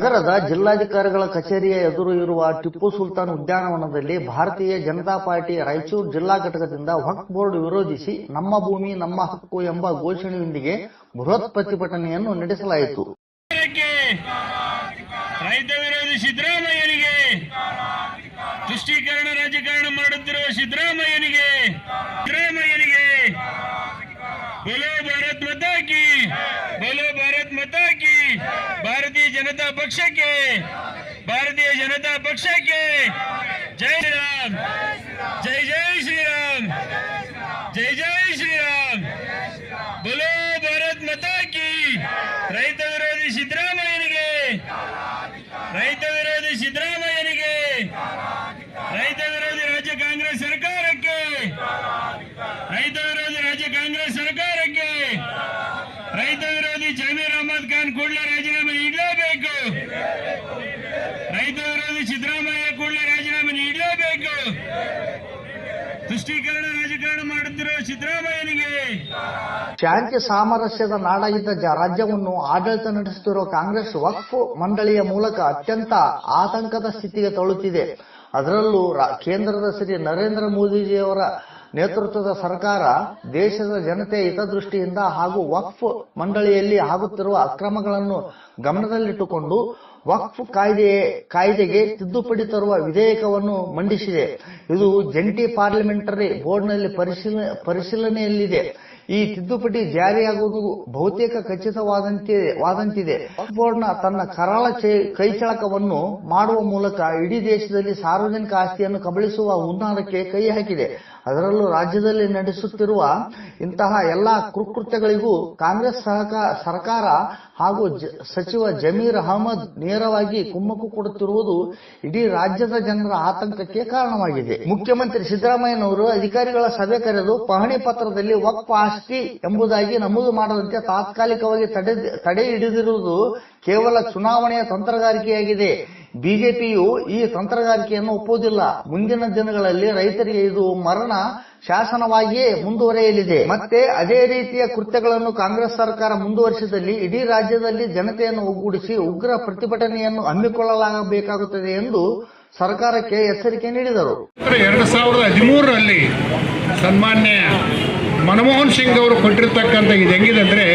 ನಗರದ ಜಿಲ್ಲಾಧಿಕಾರಿಗಳ ಕಚೇರಿಯ ಎದುರು ಇರುವ ಟಿಪ್ಪು ಸುಲ್ತಾನ್ ಉದ್ಯಾನವನದಲ್ಲಿ ಭಾರತೀಯ ಜನತಾ ಪಾರ್ಟಿ ರಾಯಚೂರು ಜಿಲ್ಲಾ ಘಟಕದಿಂದ ವಕ್ಫ್ ಬೋರ್ಡ್ ವಿರೋಧಿಸಿ ನಮ್ಮ ಭೂಮಿ, ನಮ್ಮ ಹಕ್ಕು ಎಂಬ ಘೋಷಣೆಯೊಂದಿಗೆ ಬೃಹತ್ ಪ್ರತಿಭಟನೆಯನ್ನು ನಡೆಸಲಾಯಿತು. ರೈತ ವಿರೋಧಿ ಸಿದ್ದರಾಮಯ್ಯನಿಗೆ ತುಷ್ಟೀಕರಣ ರಾಜಕಾರಣ ಮಾಡುತ್ತಿರುವ ಸಿದ್ದರಾಮಯ್ಯನಿಗೆ ಸಿದ್ದರಾಮಯ್ಯನಿಗೆ ಜನತಾ ಪಕ್ಷಕ್ಕೆ ಭಾರತೀಯ ಜನತಾ ಪಕ್ಷಕ್ಕೆ ಜೈ ಶ್ರೀರಾಮ್ ಜೈ ಜೈ ಶ್ರೀರಾಮ್ ಜೈ ಜೈ ಶ್ರೀರಾಮ್ ಬೋಲೋ ಭಾರತ್ ಮಾತಾ ಕಿ ರೈತ ವಿರೋಧಿ ಸಿದ್ದರಾಮಯ್ಯನಿಗೆ ರೈತ ವಿರೋಧಿ ಸಿದ್ದರಾಮಯ್ಯನಿಗೆ ರೈತ ವಿರೋಧಿ ರಾಜ್ಯ ಕಾಂಗ್ರೆಸ್ ಸರ್ಕಾರಕ್ಕೆ ರೈತ ವಿರೋಧಿ ರಾಜ್ಯ ಕಾಂಗ್ರೆಸ್ ಸರ್ಕಾರಕ್ಕೆ ರೈತ ವಿರೋಧಿ ಜಮೀರ್ ಅಹಮದ್ ಖಾನ್ ಕೂಡಲೇ ರಾಜೀನಾಮೆ ನೀಡಲೇಬೇಕು. ರೈತ ವಿರೋಧಿ ಸಿದ್ದರಾಮಯ್ಯ ಕೂಡಲೇ ರಾಜೀನಾಮೆ ನೀಡಲೇಬೇಕು. ತುಷ್ಟೀಕರಣ ರಾಜಕಾರಣ ಮಾಡುತ್ತಿರುವ ಸಿದ್ದರಾಮಯ್ಯನಿಗೆ. ಶಾಂತಿ ಸಾಮರಸ್ಯದ ನಾಡಾಗಿದ್ದ ರಾಜ್ಯವನ್ನು ಆಡಳಿತ ನಡೆಸುತ್ತಿರುವ ಕಾಂಗ್ರೆಸ್ ವಕ್ಫ್ ಮಂಡಳಿಯ ಮೂಲಕ ಅತ್ಯಂತ ಆತಂಕದ ಸ್ಥಿತಿಗೆ ತಳ್ಳುತ್ತಿದೆ ಅದರಲ್ಲೂ ಕೇಂದ್ರದ ಶ್ರೀ ನರೇಂದ್ರ ಮೋದಿಜಿಯವರ ನೇತೃತ್ವದ ಸರ್ಕಾರ ದೇಶದ ಜನತೆ ಹಿತದೃಷ್ಟಿಯಿಂದ ಹಾಗೂ ವಕ್ಫ್ ಮಂಡಳಿಯಲ್ಲಿ ಆಗುತ್ತಿರುವ ಅಕ್ರಮಗಳನ್ನು ಗಮನದಲ್ಲಿಟ್ಟುಕೊಂಡು ವಕ್ಫ್ ಕಾಯ್ದೆ, ಕಾಯ್ದೆಗೆ ತಿದ್ದುಪಡಿ ತರುವ ವಿಧೇಯಕವನ್ನು ಮಂಡಿಸಿದೆ. ಇದು ಜಂಟಿ ಪಾರ್ಲಿಮೆಂಟರಿ ಬೋರ್ಡ್ನಲ್ಲಿ ಪರಿಶೀಲನೆ, ಪರಿಶೀಲನೆಯಲ್ಲಿದೆ. ಈ ತಿದ್ದುಪಡಿ ಜಾರಿಯಾಗುವುದು ಬಹುತೇಕ ಖಚಿತವಾದಂತೆ, ವಾದಂತಿದೆ. ವಕ್ಫ್ ಬೋರ್ಡ್ನ ತನ್ನ ಕರಾಳ ಕೈಚಳಕವನ್ನು ಮಾಡುವ ಮೂಲಕ ಇಡೀ ದೇಶದಲ್ಲಿ ಸಾರ್ವಜನಿಕ ಆಸ್ತಿಯನ್ನು ಕಬಳಿಸುವ ಹುನ್ನಾರಕ್ಕೆ ಕೈ ಹಾಕಿದೆ. ಅದರಲ್ಲೂ ರಾಜ್ಯದಲ್ಲಿ ನಡೆಸುತ್ತಿರುವ ಇಂತಹ ಎಲ್ಲಾ ಕುಕೃತ್ಯಗಳಿಗೂ ಕಾಂಗ್ರೆಸ್ ಸಹಕ, ಸರ್ಕಾರ ಹಾಗೂ ಸಚಿವ ಜಮೀರ್ ಅಹಮದ್ ನೇರವಾಗಿ ಕುಮ್ಮಕ್ಕು ಕೊಡುತ್ತಿರುವುದು ಇಡೀ ರಾಜ್ಯದ ಜನರ ಆತಂಕಕ್ಕೆ ಕಾರಣವಾಗಿದೆ. ಮುಖ್ಯಮಂತ್ರಿ ಸಿದ್ದರಾಮಯ್ಯನವರು ಅಧಿಕಾರಿಗಳ ಸಭೆ ಕರೆದು ಪಹಣಿ ಪತ್ರದಲ್ಲಿ ವಕ್ಫ್ ಆಸ್ತಿ ಎಂಬುದಾಗಿ ನಮೂದು ಮಾಡದಂತೆ ತಾತ್ಕಾಲಿಕವಾಗಿ ತಡೆ ಹಿಡಿದಿರುವುದು ಕೇವಲ ಚುನಾವಣೆಯ ತಂತ್ರಗಾರಿಕೆಯಾಗಿದೆ. ಬಿಜೆಪಿಯು ಈ ತಂತ್ರಗಾರಿಕೆಯನ್ನು ಒಪ್ಪುವುದಿಲ್ಲ. ಮುಂದಿನ ದಿನಗಳಲ್ಲಿ ರೈತರಿಗೆ ಇದು ಮರಣ ಶಾಸನವಾಗಿಯೇ ಮುಂದುವರೆಯಲಿದೆ. ಮತ್ತೆ ಅದೇ ರೀತಿಯ ಕೃತ್ಯಗಳನ್ನು ಕಾಂಗ್ರೆಸ್ ಸರ್ಕಾರ ಮುಂದುವರಿಸಿದಲ್ಲಿ ಇಡೀ ರಾಜ್ಯದಲ್ಲಿ ಜನತೆಯನ್ನು ಒಗ್ಗೂಡಿಸಿ ಉಗ್ರ ಪ್ರತಿಭಟನೆಯನ್ನು ಹಮ್ಮಿಕೊಳ್ಳಲಾಗಬೇಕಾಗುತ್ತದೆ ಎಂದು ಸರ್ಕಾರಕ್ಕೆ ಎಚ್ಚರಿಕೆ ನೀಡಿದರು. ಎರಡು ಸಾವಿರದ ಹದಿಮೂರರಲ್ಲಿ ಸನ್ಮಾನ್ಯ ಮನಮೋಹನ್ ಸಿಂಗ್ ಅವರು ಕೊಟ್ಟಿರ್ತಕ್ಕಂಥ ಇದು ಹೆಂಗಿದೆ ಅಂದರೆ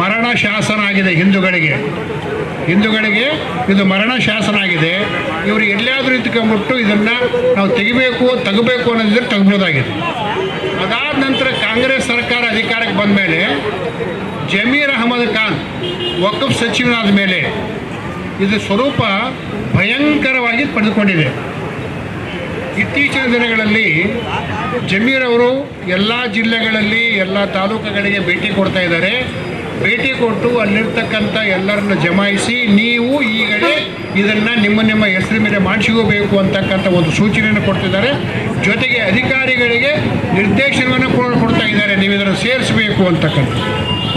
ಮರಣ ಶಾಸನ ಆಗಿದೆ ಹಿಂದೂಗಳಿಗೆ. ಹಿಂದೂಗಳಿಗೆ ಇದು ಮರಣ ಶಾಸನ ಆಗಿದೆ. ಇವರು ಎಲ್ಲಿಯಾದರೂ ಇದ್ಕೊಂಡ್ಬಿಟ್ಟು ಇದನ್ನು ನಾವು ತೆಗಿಬೇಕು, ತೆಗಬೇಕು ಅನ್ನೋದಿದ್ರೆ ತೆಗ್ಬೋದಾಗಿದೆ ಅದಾದ ನಂತರ ಕಾಂಗ್ರೆಸ್ ಸರ್ಕಾರ ಅಧಿಕಾರಕ್ಕೆ ಬಂದ ಮೇಲೆ ಜಮೀರ್ ಅಹಮದ್ ಖಾನ್ ವಕಫ್ ಸಚಿವನಾದ ಮೇಲೆ ಇದು ಸ್ವರೂಪ ಭಯಂಕರವಾಗಿ ಪಡೆದುಕೊಂಡಿದೆ. ಇತ್ತೀಚಿನ ದಿನಗಳಲ್ಲಿ ಜಮೀರ್ ಅವರು ಎಲ್ಲ ಜಿಲ್ಲೆಗಳಲ್ಲಿ, ಎಲ್ಲ ತಾಲೂಕುಗಳಿಗೆ ಭೇಟಿ ಕೊಡ್ತಾ ಇದ್ದಾರೆ. ಭೇಟಿ ಕೊಟ್ಟು ಅಲ್ಲಿರ್ತಕ್ಕಂಥ ಎಲ್ಲರನ್ನು ಜಮಾಯಿಸಿ ನೀವು ಈಗಲೇ ಇದನ್ನು ನಿಮ್ಮ ನಿಮ್ಮ ಹೆಸರು ಮೇಲೆ ಮಾಡಿಸಿಕೋಬೇಕು ಅಂತಕ್ಕಂಥ ಒಂದು ಸೂಚನೆಯನ್ನು ಕೊಡ್ತಿದ್ದಾರೆ. ಜೊತೆಗೆ ಅಧಿಕಾರಿಗಳಿಗೆ ನಿರ್ದೇಶನವನ್ನು ಕೂಡ ಕೊಡ್ತಾ ಇದ್ದಾರೆ. ನೀವು ಇದನ್ನು ಸೇರಿಸಬೇಕು ಅಂತಕ್ಕಂಥ.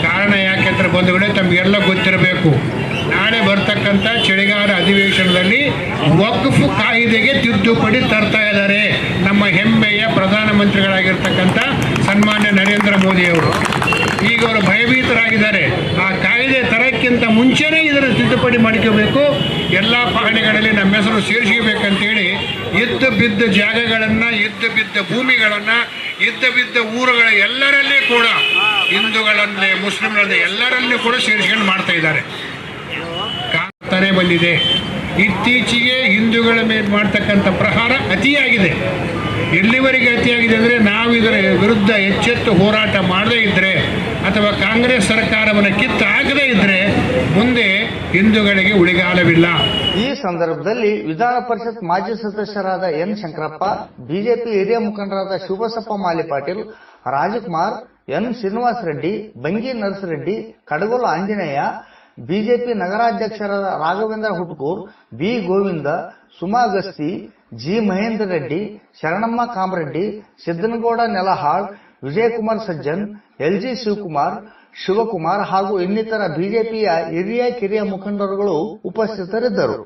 ಕಾರಣ ಯಾಕೆಂದ್ರೆ ಬಂಧುಗಳೇ ತಮಗೆಲ್ಲ ಗೊತ್ತಿರಬೇಕು. ನಾಳೆ ಬರ್ತಕ್ಕಂಥ ಚಳಿಗಾಲ ಅಧಿವೇಶನದಲ್ಲಿ ವಕ್ಫ್ ಕಾಯಿದೆಗೆ ತಿದ್ದುಪಡಿ ತರ್ತಾ ಇದ್ದಾರೆ. ನಮ್ಮ ಹೆಮ್ಮೆಯ ಪ್ರಧಾನಮಂತ್ರಿಗಳಾಗಿರ್ತಕ್ಕಂಥ ಸನ್ಮಾನ್ಯ ನರೇಂದ್ರ ಮೋದಿಯವರು. ಈಗ ಅವರು ತರಕ್ಕಿಂತ ಮುಂಚೆನೇ ಇದರ ತಿದ್ದುಪಡಿ ಮಾಡ್ಕೋಬೇಕು. ಎಲ್ಲ ಪಹಣಿಗಳಲ್ಲಿ ನಮ್ಮ ಹೆಸರು ಸೇರಿಸಬೇಕಂತೇಳಿ ಇದ್ದ ಬಿದ್ದ ಜಾಗಗಳನ್ನು ಇದ್ದ ಬಿದ್ದ ಭೂಮಿಗಳನ್ನು ಇದ್ದ ಬಿದ್ದ ಊರುಗಳ ಎಲ್ಲರಲ್ಲಿ ಕೂಡ ಹಿಂದೂಗಳನ್ನೇ ಮುಸ್ಲಿಮ್ಗಳನ್ನೇ ಎಲ್ಲರಲ್ಲೂ ಕೂಡ ಸೇರಿಸ್ಕೊಂಡು ಮಾಡ್ತಾ ಇದ್ದಾರೆ. ಕಾಣ್ತಾನೆ ಬಂದಿದೆ. ಇತ್ತೀಚೆಗೆ ಹಿಂದೂಗಳ ಮೇಲೆ ಮಾಡ್ತಕ್ಕಂಥ ಪ್ರಹಾರ ಅತಿಯಾಗಿದೆ. ಎಲ್ಲಿವರೆಗೆ ಅತಿಯಾಗಿದೆ ಅಂದರೆ ನಾವು ಇದರ ವಿರುದ್ಧ ಎಚ್ಚೆತ್ತು ಹೋರಾಟ ಮಾಡದೇ ಇದ್ದರೆ ಅಥವಾ ಕಾಂಗ್ರೆಸ್ ಸರ್ಕಾರವನ್ನು ಕಿತ್ತಾಗದೇ ಇದ್ದರೆ ಮುಂದೆ ಹಿಂದೂಗಳಿಗೆ ಉಳಿಗಾಲವಿಲ್ಲ. ಈ ಸಂದರ್ಭದಲ್ಲಿ ವಿಧಾನ ಪರಿಷತ್ ಮಾಜಿ ಸದಸ್ಯರಾದ ಎನ್ ಶಂಕರಪ್ಪ, ಬಿಜೆಪಿ ಹಿರಿಯ ಮುಖಂಡರಾದ Shivabasappa Mali Patil, Rajkumar N Srinivasa Reddy, Bangi Narasareddy, Kadagola Anjaneya, BJP ನಗರಾಧ್ಯಕ್ಷರಾದ Raghavendra Hutkur, B Govinda, Suma Gasti, G Mahendra Reddy, Sharanamma Kamareddy, Siddanagouda Nelahal Vijaykumar Sajjan LG Shivakumar Shivakumar ಹಾಗೂ ಇನ್ನಿತರ ಬಿಜೆಪಿಯ ಹಿರಿಯ ಕಿರಿಯ ಮುಖಂಡರುಗಳು ಉಪಸ್ಥಿತರಿದ್ದರು.